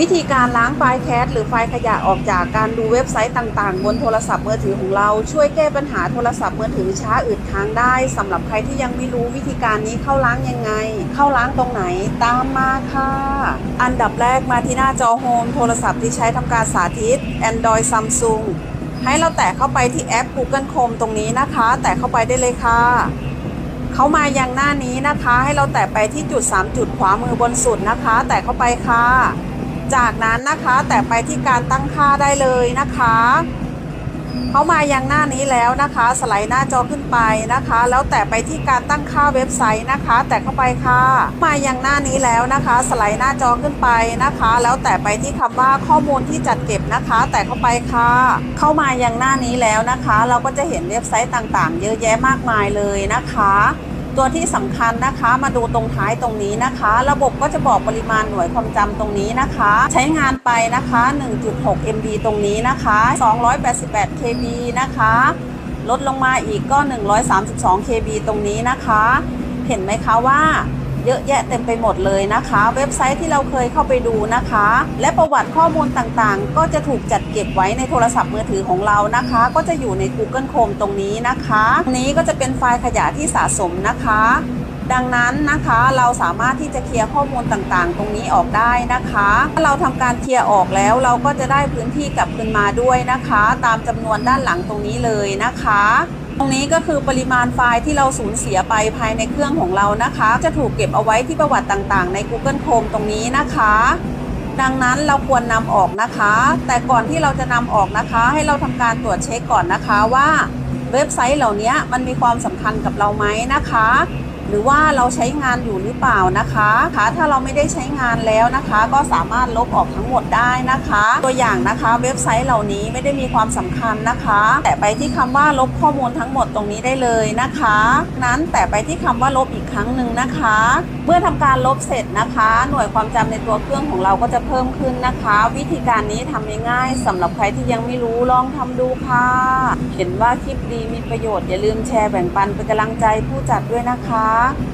วิธีการล้างไฟล์แคสหรือไฟล์ขยะออกจากการดูเว็บไซต์ต่างๆ บนโทรศัพท์มือถือของเราช่วยแก้ปัญหาโทรศัพท์มือถือช้าอืดค้างได้สำหรับใครที่ยังไม่รู้วิธีการนี้เข้าล้างยังไง เข้าล้างตรงไหนตามมาค่ะ อันดับแรกมาที่หน้าจอโฮมโทรศัพท์ที่ใช้ทำการสาธิต Android Samsung ให้เราแตะเข้าไปที่แอป Google Chrome ตรงนี้นะคะ แตะเข้าไปได้เลยค่ะเข้ามายังหน้านี้นะคะ ให้เราแตะไปที่จุด 3 จุดขวามือบนสุดนะคะ แตะเข้าไปค่ะ จากนั้นนะคะแตะไปที่การตั้งค่าได้เลยนะคะเขามายังหน้านี้แล้วนะคะ สไลด์หน้าจอขึ้นไปนะคะ แล้วแตะไปที่การตั้งค่าเว็บไซต์นะคะ แตะเข้าไปค่ะ มายังหน้านี้แล้วนะคะ สไลด์หน้าจอขึ้นไปนะคะ แล้วแตะไปที่คำว่าข้อมูลที่จัดเก็บนะคะ แตะเข้าไปค่ะ เข้ามายังหน้านี้แล้วนะคะ เราก็จะเห็นเว็บไซต์ต่างๆ เยอะแยะมากมายเลยนะคะ ตัวที่สำคัญนะคะมาดูตรงท้ายตรงนี้นะคะ ระบบก็จะบอกปริมาณหน่วยความจำตรงนี้นะคะ ใช้งานไปนะคะ 1.6 MB ตรงนี้นะคะ 288 KB นะคะ ลดลงมาอีกก็ 132 KB ตรงนี้นะคะ เห็นไหมคะว่า เยอะแยะเต็มไปหมดเลยนะคะ เว็บไซต์ที่เราเคยเข้าไปดูนะคะ และประวัติข้อมูลต่างๆ ก็จะถูกจัดเก็บไว้ในโทรศัพท์มือถือของเรานะคะ ก็จะอยู่ใน Google Chrome ตรงนี้นะคะตรงนี้ก็จะเป็นไฟล์ขยะที่สะสมนะคะดังนั้นนะคะเราสามารถที่จะเคลียร์ข้อมูลต่างๆ ตรงนี้ออกได้นะคะถ้าเราทำการเคลียร์ออกแล้ว เราก็จะได้พื้นที่กลับคืนมาด้วยนะคะ ตามจำนวนด้านหลังตรงนี้เลยนะคะ ตรงนี้ก็คือปริมาณไฟล์ที่เราสูญเสียไปภายในเครื่องของเรานะคะ จะถูกเก็บเอาไว้ที่ประวัติต่างๆ ใน Google Chrome ตรงนี้นะคะ ดังนั้นเราควรนำออกนะคะ แต่ก่อนที่เราจะนำออกนะคะ ให้เราทำการตรวจเช็คก่อนนะคะว่าเว็บไซต์เหล่านี้มันมีความสำคัญกับเราไหมนะคะ หรือว่าเราใช้งานอยู่หรือเปล่านะคะคะถ้าเราไม่ได้ใช้งานแล้วนะคะ ก็สามารถลบออกทั้งหมดได้นะคะ ตัวอย่างนะคะเว็บไซต์เหล่านี้ไม่ได้มีความสำคัญนะคะ แต่ไปที่คำว่าลบข้อมูลทั้งหมดตรงนี้ได้เลยนะคะ นั้นแต่ไปที่คำว่าลบอีกครั้งหนึ่งนะคะ เมื่อทำการลบเสร็จนะคะ หน่วยความจำในตัวเครื่องของเราก็จะเพิ่มขึ้นนะคะ วิธีการนี้ทำง่ายๆสำหรับใครที่ยังไม่รู้ลองทำดูค่ะ เห็นว่าคลิปดีมีประโยชน์อย่าลืมแชร์แบ่งปันเป็นกำลังใจผู้จัดด้วยนะคะ пока.